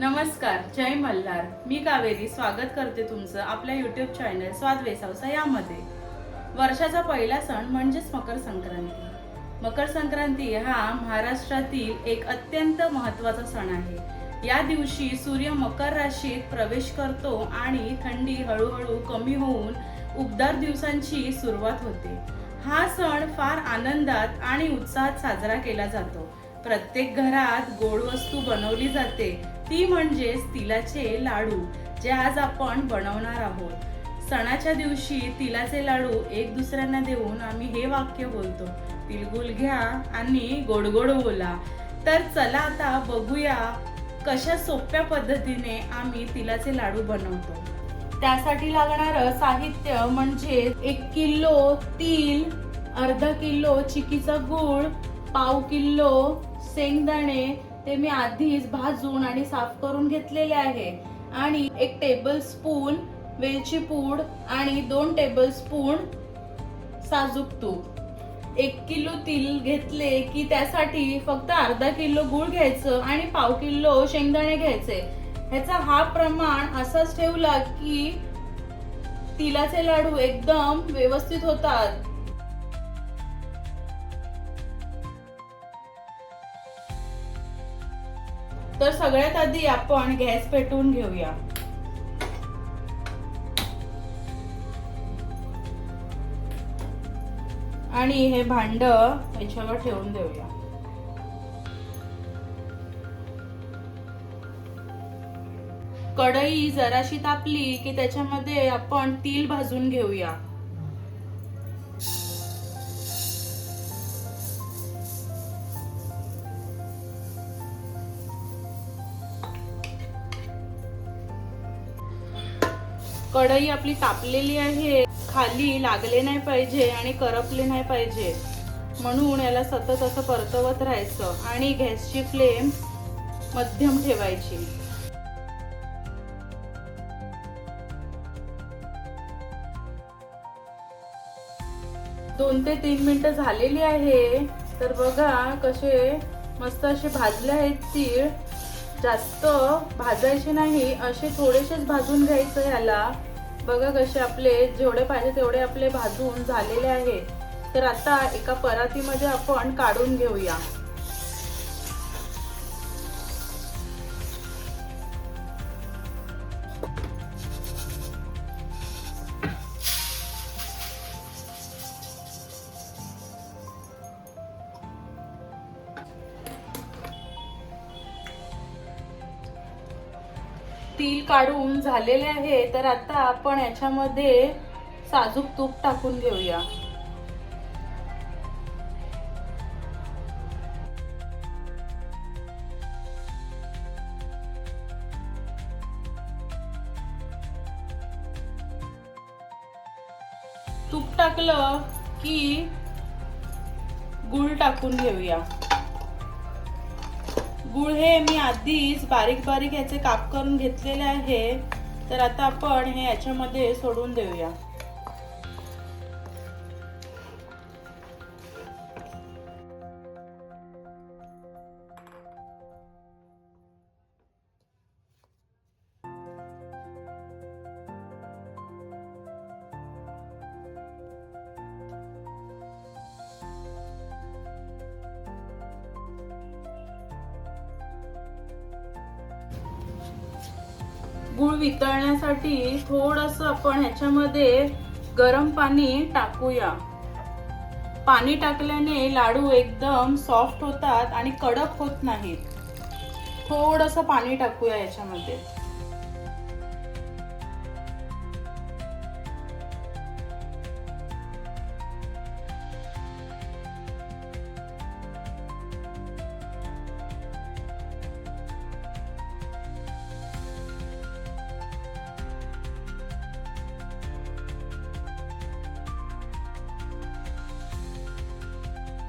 नमस्कार जय मल्हार. मी कावेरी स्वागत करते तुमचं आपल्या यूट्यूब चॅनल स्वाद वेसावसा यामध्ये. वर्षाचा पहिला सण म्हणजेच मकर संक्रांती. मकर संक्रांती हा महाराष्ट्रातील एक अत्यंत महत्त्वाचा सण आहे. या दिवशी सूर्य मकर राशीत प्रवेश करतो आणि थंडी हळूहळू कमी होऊन उबदार दिवसांची सुरुवात होते. हा सण फार आनंदात आणि उत्साहात साजरा केला जातो. प्रत्येक घरात गोड वस्तू बनवली जाते. ती म्हणजेच तिलाचे लाडू जे आज आपण बनवणार आहोत. सणाच्या दिवशी तिलाचे लाडू एक दुसऱ्यांना देऊन आम्ही हे वाक्य बोलतो. तिलगुल घ्या आणि गोड गोड बोला. तर चला आता बघूया कशा सोप्या पद्धतीने आम्ही तिलाचे लाडू बनवतो. त्यासाठी लागणारं साहित्य म्हणजे एक किलो तील अर्धा किलो चिकीचा गूळ पाव किलो शेंगदाणे ते मी आधीच भाजून आणि साफ करून घेतलेले आहे. आणि एक टेबल स्पून वेलची पूड आणि दोन टेबल स्पून साजूक तूप. एक किलो तिल घेतले की त्यासाठी फक्त अर्धा किलो गूळ घ्यायचं आणि पाव किलो शेंगदाणे घ्यायचे. ह्याचा हा प्रमाण असाच ठेवला की तिलाचे लाडू एकदम व्यवस्थित होतात. तर सगळ्यात आधी आपण गॅस पेटवून घेऊया. आणि हे भांड याच्यावर ठेवून देऊया. कढई जराशी तापली की त्याच्यामध्ये आपण तील भाजून घेऊया. कढई आपली तापलेली आहे खाली लागले नाही पाहिजे आणि करपले नाही पाहिजे. म्हणून याला सतत असं परतवत राहायचं आणि गॅसची फ्लेम मध्यम ठेवायची. दोन ते तीन मिनिटं झालेली आहे. तर बघा कसे मस्त असे भाजले आहेत तीळ. जास्त भाजायचे नाही असे थोडेसेच भाजून घ्यायचं ह्याला. बघा कसे आपले जेवढे पाहिजे तेवढे आपले भाजून झालेले आहे. तर आता एका परातीमध्ये आपण काढून घेऊया. तीळ काढून झालेले आहे तर आता आपण याच्यामध्ये साजूक तूप टाकून घेऊया. तूप टाकलं की गुळ टाकून घेऊया. गुळ हे मी आधीच बारीक बारीक ह्याचे काप करून घेतलेले आहे. तर आता आपण हे याच्यामध्ये सोडून देऊया. गुळ वितळण्यासाठी थोडस आपण ह्याच्यामध्ये गरम पाणी टाकूया. पाणी टाकल्याने लाडू एकदम सॉफ्ट होतात आणि कडक होत नाहीत. थोडस पाणी टाकूया याच्यामध्ये.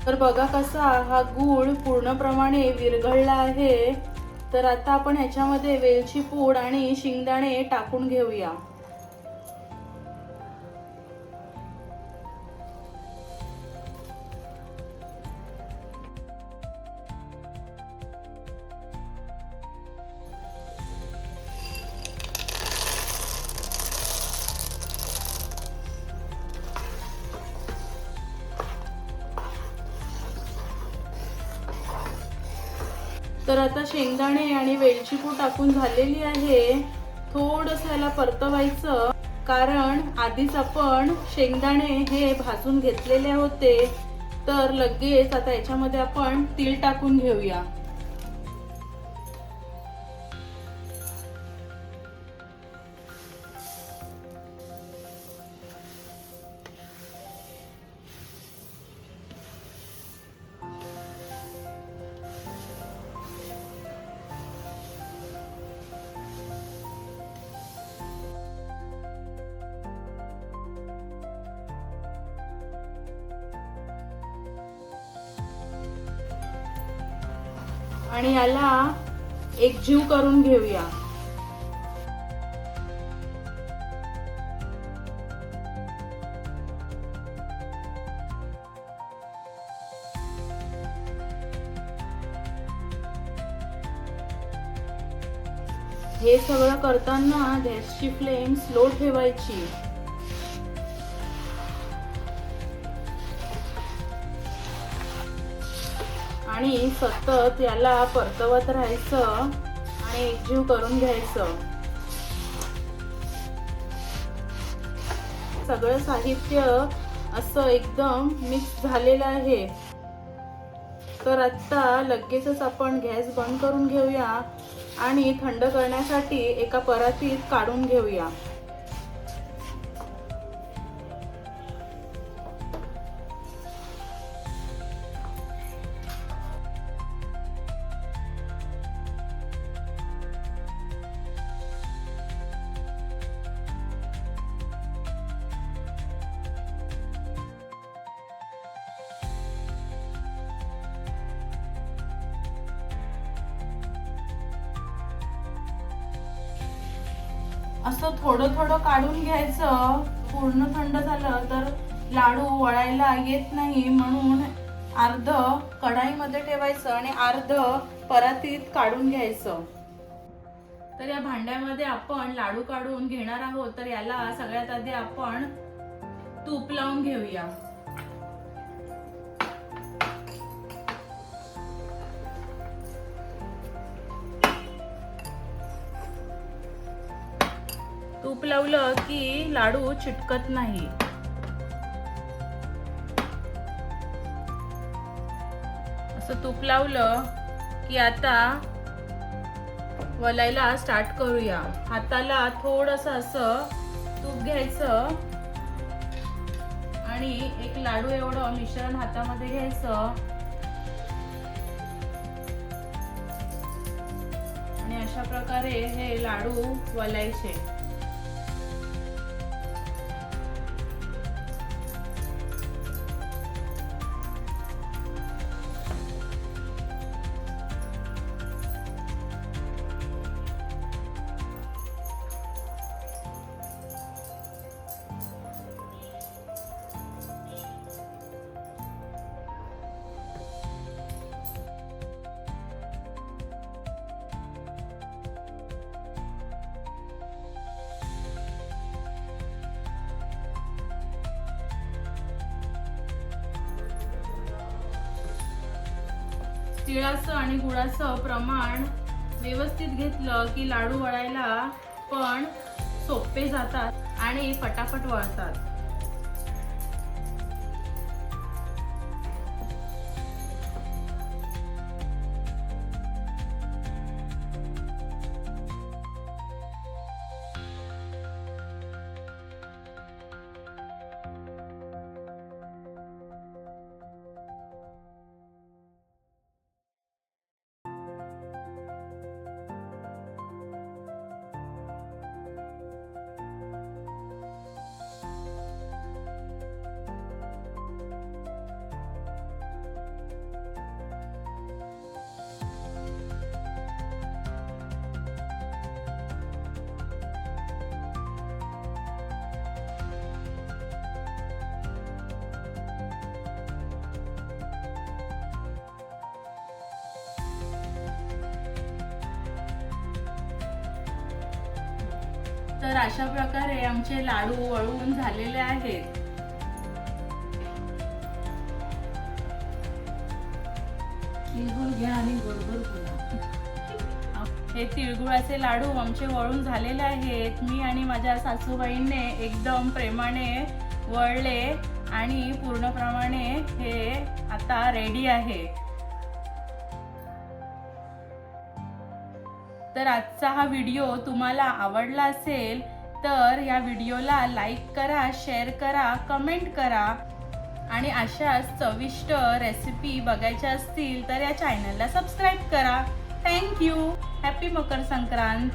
तर बघा कसा हा गूळ पूर्णप्रमाणे विरघळला आहे. तर आता आपण ह्याच्यामध्ये वेलची पूड आणि शेंगदाणे टाकून घेऊया. तर आता शेंगदाणे आणि वेलची पूड टाकून झालेली आहे. थोडंसं ह्याला परतवायचं. कारण आधीच आपण शेंगदाणे हे भाजून घेतलेले होते. तर लगेच आता याच्यामध्ये आपण तीळ टाकून घेऊया. आणि याला एकजीव करून घेऊया. हे सगळं करताना गॅसची फ्लेम स्लो ठेवायची. आणि सतत याला परतवत राहायचं आणि एकजीव करून घ्यायचं. सगळं साहित्य असं एकदम मिक्स झालेलं आहे. तर आता लगेचच आपण गॅस बंद करून घेऊया आणि थंड करण्यासाठी एका परातीत काढून घेऊया. असं थोडं थोडं काढून घ्यायचं. पूर्ण थंड झालं तर लाडू वळायला येत नाही म्हणून अर्ध कढाईमध्ये ठेवायचं आणि अर्ध परातीत काढून घ्यायचं. तर या भांड्यामध्ये आपण लाडू काढून घेणार आहोत. तर याला सगळ्यात आधी आपण तूप लावून घेऊया. तूप लावलं की लाडू चिटकत नाही. असं तूप लावलं की आता वलायला स्टार्ट करूया. हाताला थोडस असं तूप घ्यायचं आणि एक लाडू एवढं मिश्रण हातामध्ये घ्यायचं. आणि अशा प्रकारे हे लाडू वलायचे तिळाचं आणि गुळाचं प्रमाण व्यवस्थित घेतलं की लाडू वळायला पण सोपे जातात आणि फटाफट वळतात. तर अशा प्रकारे आमचे लाडू वळवून झालेले आहेत. तिळगुळ घ्या आणि गोडगोड बोला. हे तिळगुळाचे लाडू आमचे वळून झालेले आहेत. मी आणि माझ्या सासूबाईंने एकदम प्रेमाने वळले आणि पूर्णप्रमाणे हे आता रेडी आहे. तर आजचा हा व्हिडिओ तुम्हाला आवडला असेल तर या व्हिडिओला लाईक करा शेअर करा कमेंट करा. आणि अशाच चविष्ट रेसिपी बघायच्या असतील तर या चॅनलला सबस्क्राईब करा. Thank you happy Makar Sankrant.